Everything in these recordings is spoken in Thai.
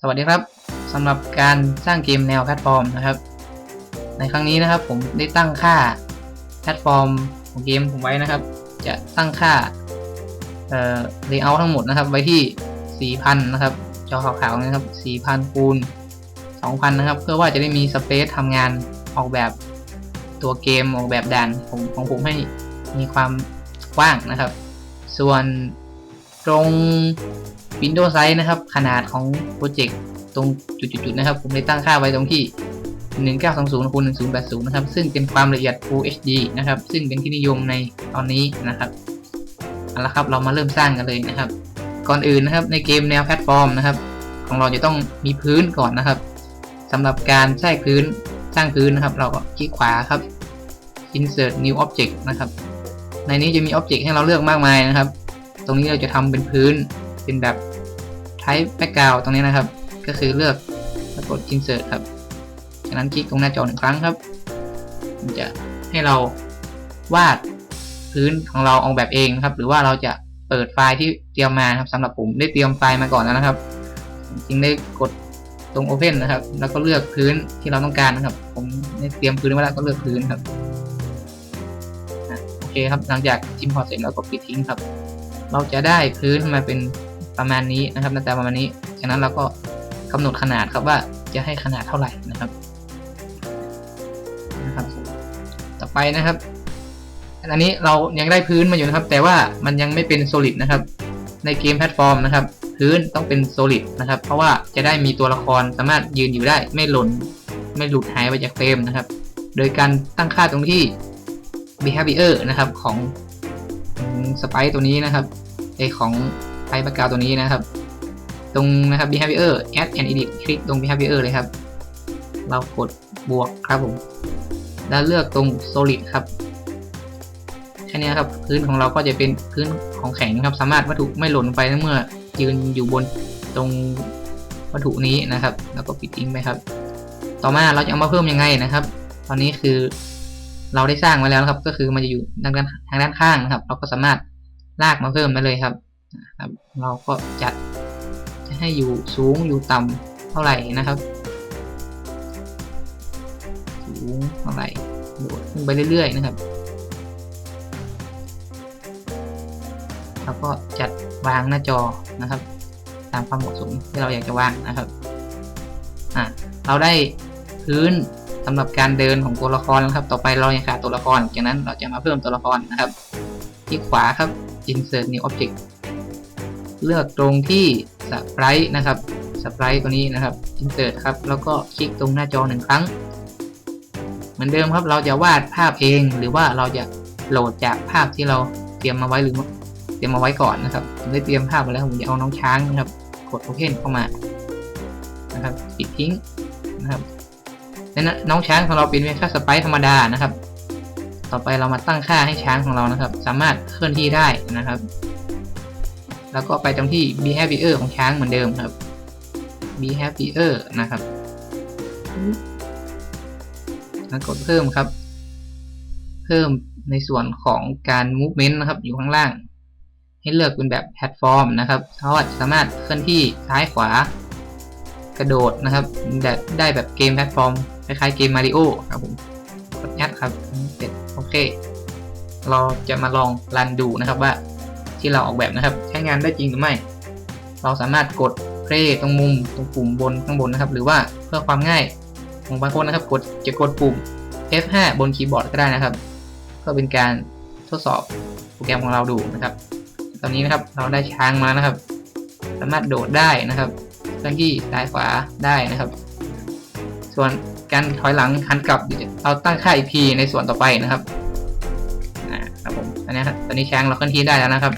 สวัสดีครับสำหรับการสร้างเกมแนวแพลตฟอร์มนะครับ ในครั้งนี้นะครับผมได้ตั้งค่าแพลตฟอร์มของเกมผมไว้นะครับ จะตั้งค่าเอ่อ layout ทั้งหมดนะครับไว้ที่ 4,000 นะครับ จอขาวๆนะครับ 4,000คูณ2,000 นะครับ เพื่อว่าจะได้มีสเปซทำงานออกแบบตัวเกมออกแบบด่านของของผมให้มีความกว้างนะครับ ส่วนตรง Windows Size นะครับ ขนาดของโปรเจกต์ตรงจุดๆนะครับ ผมได้ตั้งค่าไว้ตรงที่ 1920คูณ1080 นะครับ ซึ่งเป็นความละเอียด Full HD นะครับ ซึ่งเป็นที่นิยมในตอนนี้นะครับเอาละครับเรามาเริ่มสร้างกันเลยนะครับ ก่อนอื่นนะครับในเกมแนวแพลตฟอร์มนะครับ ของเราจะต้องมีพื้นก่อนนะครับสำหรับการใช้พื้นสร้างพื้นนะครับ เราก็คลิกขวาครับ insert new object นะครับ ในนี้จะมี object ให้เราเลือกมากมายนะครับ ตรงนี้เราจะทำเป็นพื้นเป็นแบบ type background ตรงนี้นะครับ ก็คือเลือกแล้วกด insert ครับ จากนั้นคลิกตรงหน้าจอหนึ่งครั้งครับ มันจะให้เราวาดพื้นของเราออกแบบเองนะครับ หรือว่าเราจะเปิดไฟล์ที่เตรียมมาครับสำหรับผมได้เตรียมไฟล์มาก่อนแล้วนะครับจึงได้กดตรง Open นะครับ แล้วก็เลือกพื้นที่เราต้องการนะครับ ผมได้เตรียมพื้นไว้แล้วก็เลือกพื้นครับโอเคครับหลังจากทิมพอเสร็จแล้วก็ปิดทิ้งครับ เราจะได้พื้นมาเป็น ประมาณนี้นะครับหน้าตาประมาณนี้จากนั้นเราก็กำหนดขนาดครับว่าจะให้ขนาดเท่าไหร่นะครับนะครับ ต่อไปนะครับอันนี้เรายังได้พื้นมาอยู่นะครับ แต่ว่ามันยังไม่เป็น solid นะครับ ในเกมแพลตฟอร์มนะครับ พื้นต้องเป็น solid นะครับ เพราะว่าจะได้มีตัวละครสามารถยืนอยู่ได้ไม่หล่น ไม่หลุดหายไปจากเฟรมนะครับ โดยการตั้งค่าตรงที่ behavior นะครับของสไปตัวนี้นะครับไอของ ไฟประกาตัวนี้นะครับ ตรงนะครับ behavior add and edit คลิกตรง behavior เลยครับ เรากดบวกครับผม แล้วเลือกตรง solid ครับแค่นี้ครับพื้นของเราก็จะเป็นพื้นของแข็งครับ สามารถวัตถุไม่หล่นไปเมื่อยืนอยู่บนตรงวัตถุนี้นะครับ แล้วก็ปิดทิ้งไปครับ ต่อมาเราจะเอามาเพิ่มยังไงนะครับ ตอนนี้คือเราได้สร้างไว้แล้วครับ ก็คือมันจะอยู่ทางด้านทางด้านข้างนะครับ เราก็สามารถลากมาเพิ่มได้เลยครับ ครับ เราก็จัดจะให้อยู่สูงอยู่ต่ำเท่าไหร่นะครับ สูงเท่าไหร่โดดขึ้นไปเรื่อยๆนะครับแล้วก็จัดวางหน้าจอนะครับ ตามความเหมาะสมที่เราอยากจะวางนะครับอะเราได้พื้นสำหรับการเดินของตัวละครนะครับ ต่อไปเรายังขาดตัวละครจากนั้นเราจะมาเพิ่มตัวละครนะครับที่ขวาครับ insert new object เลือกตรงที่ sprite นะครับ sprite ตัวนี้นะครับ insert ครับ แล้วก็คลิกตรงหน้าจอหนึ่งครั้ง เหมือนเดิมครับเราจะวาดภาพเอง หรือว่าเราจะโหลดจากภาพที่เราเตรียมมาไว้หรือเตรียมมาไว้ก่อนนะครับผมได้เตรียมภาพไว้แล้วผมจะเอาน้องช้างนะครับ กด Open เข้ามานะครับปิดทิ้งนะครับและน้องช้างของเราเป็นเพียงแค่สไปร์ธรรมดานะครับ ต่อไปเรามาตั้งค่าให้ช้างของเรานะครับ สามารถเคลื่อนที่ได้นะครับ แล้วก็ไปตรงที่ behavior ของช้างเหมือนเดิมครับ behavior นะครับแล้วกดเพิ่มครับ เพิ่มในส่วนของการ movement นะครับ อยู่ข้างล่าง ให้เลือกเป็นแบบแพลตฟอร์มนะครับเขาอาจจะสามารถเคลื่อนที่ซ้ายขวากระโดดนะครับแบบได้แบบเกมแพลตฟอร์มคล้ายๆเกมมาริโอครับผมกดแอดครับเสร็จโอเค เราจะมาลองรันดูนะครับว่า ที่เราออกแบบนะครับ ใช้งานได้จริงหรือไม่ เราสามารถกดเพลย์ตรงมุมตรงปุ่มบนข้างบนนะครับ หรือว่าเพื่อความง่ายของบางคนนะครับ กดจะกดปุ่ม F5 บนคีย์บอร์ดก็ได้นะครับ เพื่อเป็นการทดสอบโปรแกรมของเราดูนะครับ ตอนนี้นะครับเราได้ช้างมานะครับ สามารถโดดได้นะครับเคลื่อนที่ซ้ายขวาได้นะครับ ส่วนการถอยหลังหันกลับเราตั้งค่าอีกทีในส่วนต่อไปนะครับ นะครับตอนนี้ช้างเราเคลื่อนที่ได้แล้วนะครับ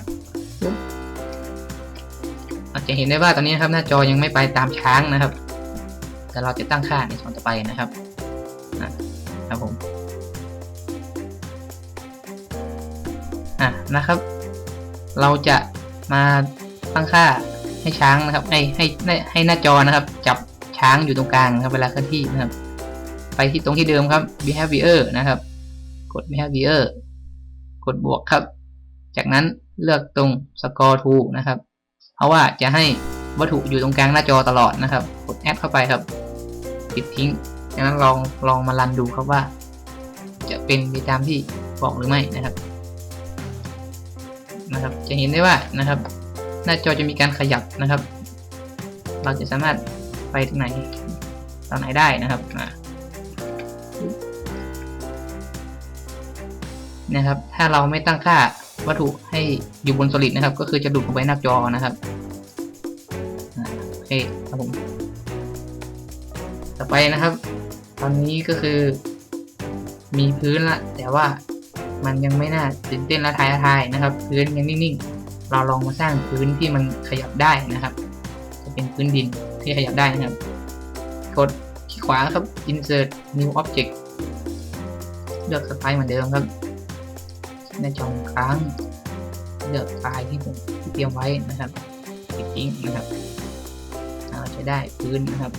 อาจจะเห็นได้ว่าตอนนี้นะครับหน้าจอยังไม่ไปตามช้างนะครับ แต่เราจะตั้งค่าในส่วนต่อไปนะครับนะครับผมอะนะครับ เราจะมาตั้งค่าให้ช้างนะครับ ให้ให้ให้หน้าจอนะครับ จับช้างอยู่ตรงกลางครับเวลาเคลื่อนที่นะครับ ไปที่ตรงที่เดิมครับ behavior นะครับ กด behavior ดบวกครับ จากนั้นเลือกตรง score to นะครับ เพราะว่าจะให้วัตถุอยู่ตรงกลางหน้าจอตลอดนะครับ กดแอดเข้าไปครับ ปิดทิ้ง จากนั้นลองลองมารันดูครับว่า จะเป็นไปตามที่บอกหรือไม่นะครับ นะครับ จะเห็นได้ว่านะครับ หน้าจอจะมีการขยับนะครับ เราจะสามารถไปตรงไหนตรงไหนได้นะครับ นะครับ ถ้าเราไม่ตั้งค่าวัตถุให้อยู่บน solid นะครับ ก็คือจะดูดลงไปหน้าจอนะครับโอเคครับผมต่อไปนะครับ ตอนนี้ก็คือ มีพื้นละ แต่ว่ามันยังไม่น่าตื่นเต้นและทายทายนะครับ พื้นยังนิ่งๆ เราลองมาสร้างพื้นที่มันขยับได้นะครับ จะเป็นพื้นดินที่ขยับได้นะครับ กดคลิกขวาครับ insert new object เลือกสไตล์เหมือนเดิมครับ ในจองครั้งเลือกไฟล์ที่ผมเตรียมไว้นะครับปิดทิ้งนะครับเราจะได้พื้นนะครับ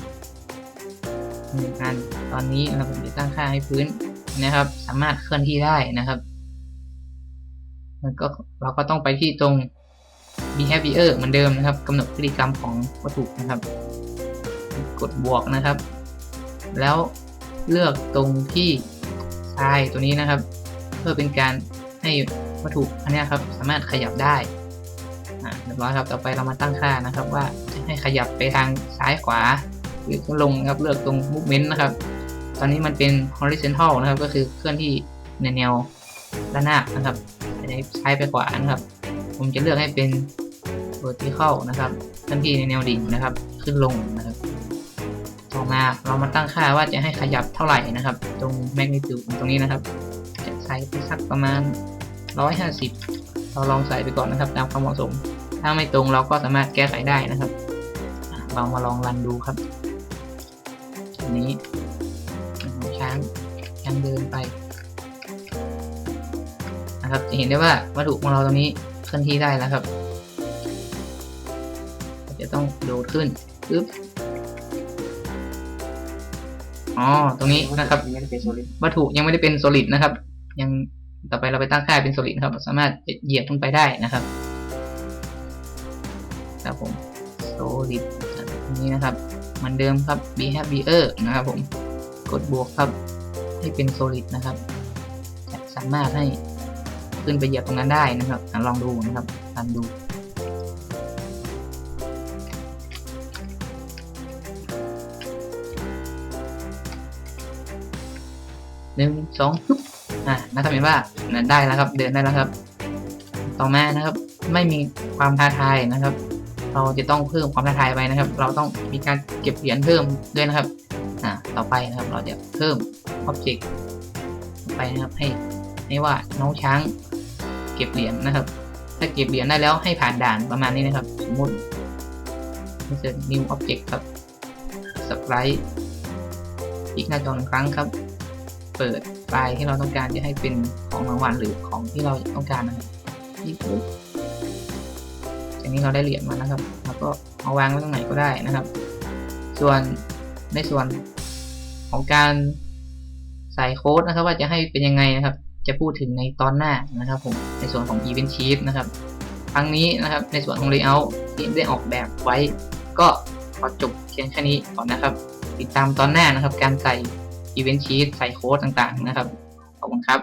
หนึ่งอันตอนนี้นะครับผมจะตั้งค่าให้พื้นนะครับ สามารถเคลื่อนที่ได้นะครับมันก็เราก็ต้องไปที่ตรง behavior เหมือนเดิมนะครับกำหนดพฤติกรรมของวัตถุนะครับ กดบวกนะครับ แล้วเลือกตรงที่ทรายตัวนี้นะครับ เพื่อเป็นการ ให้วัตถุอันนี้ครับสามารถขยับได้เรียบร้อยครับต่อไปเรามาตั้งค่านะครับ ว่าจะให้ขยับไปทางซ้ายขวา หรือลงนะครับเลือกตรง movement นะครับ ตอนนี้มันเป็น horizontal นะครับ ก็คือเคลื่อนที่ในแนวด้านหน้านะครับจะได้ซ้ายไปขวานะครับ ผมจะเลือกให้เป็น vertical นะครับเคลื่อนที่ในแนวดิ่งนะครับ ขึ้นลงนะครับ ต่อมาเรามาตั้งค่าว่าจะให้ขยับเท่าไหร่นะครับ ตรง magnitude ตรงนี้นะครับ ไปสักประมาณ 150 เราลองใส่ไปก่อนนะครับ ตามความเหมาะสม ถ้าไม่ตรงเราก็สามารถแก้ไขได้นะครับอะเรามาลองรันดูครับอันนี้ช้างยังเดินไปนะครับจะเห็นได้ว่าวัตถุของเราตรงนี้เคลื่อนที่ได้แล้วครับ จะต้องโดดขึ้นปึ๊บอ๋อ ตรงนี้นะครับยังไม่ได้เป็นโซลิดวัตถุยังไม่ได้เป็น solid นะครับ ยังต่อไปเราไปตั้งค่าเป็น solid ครับ สามารถเหยียบลงไปได้นะครับ ครับผม solid นนี้นะครับเหมือนเดิมครับ behavior นะครับผม กดบวกครับ ให้เป็น solid นะครับจะสามารถให้ขึ้นไปเหยียบตรงนั้นได้นะครับลองดูนะครับลองดูหนึ่งสองปุ๊บ อ่านะครับเห็นว่าได้แล้วครับเดินได้แล้วครับ ต่อมานะครับ ไม่มีความท้าทายนะครับ เราจะต้องเพิ่มความท้าทายไปนะครับ เราต้องมีการเก็บเหรียญเพิ่มด้วยนะครับอ่าต่อไปนะครับเราจะเพิ่ม object ต่อไปนะครับให้ให้ว่าน้องช้างเก็บเหรียญนะครับ ถ้าเก็บเหรียญได้แล้วให้ผ่านด่านประมาณนี้นะครับ สมมติ insert new object ครับ sprite อีกหน้าจอหนึ่งครั้งครับ เปิดไฟล์ที่เราต้องการจะให้เป็นของรางวัลหรือของที่เราต้องการนะครับที่ปุ๊บจากนี้เราได้เหรียญมานะครับแล้วก็เอาวางไว้ตรงไหนก็ได้นะครับ ส่วนในส่วนของการใส่โค้ดนะครับ ว่าจะให้เป็นยังไงนะครับ จะพูดถึงในตอนหน้านะครับผมในส่วนของ Event Sheet นะครับครั้งนี้นะครับในส่วนของ Layout ที่ได้ออกแบบไว้ ก็ขอจบเพียงแค่นี้ก่อนนะครับ ติดตามตอนหน้านะครับ การใส่ อีเวนต์ชีตใส่โค้ดต่างๆนะครับ ขอบคุณครับ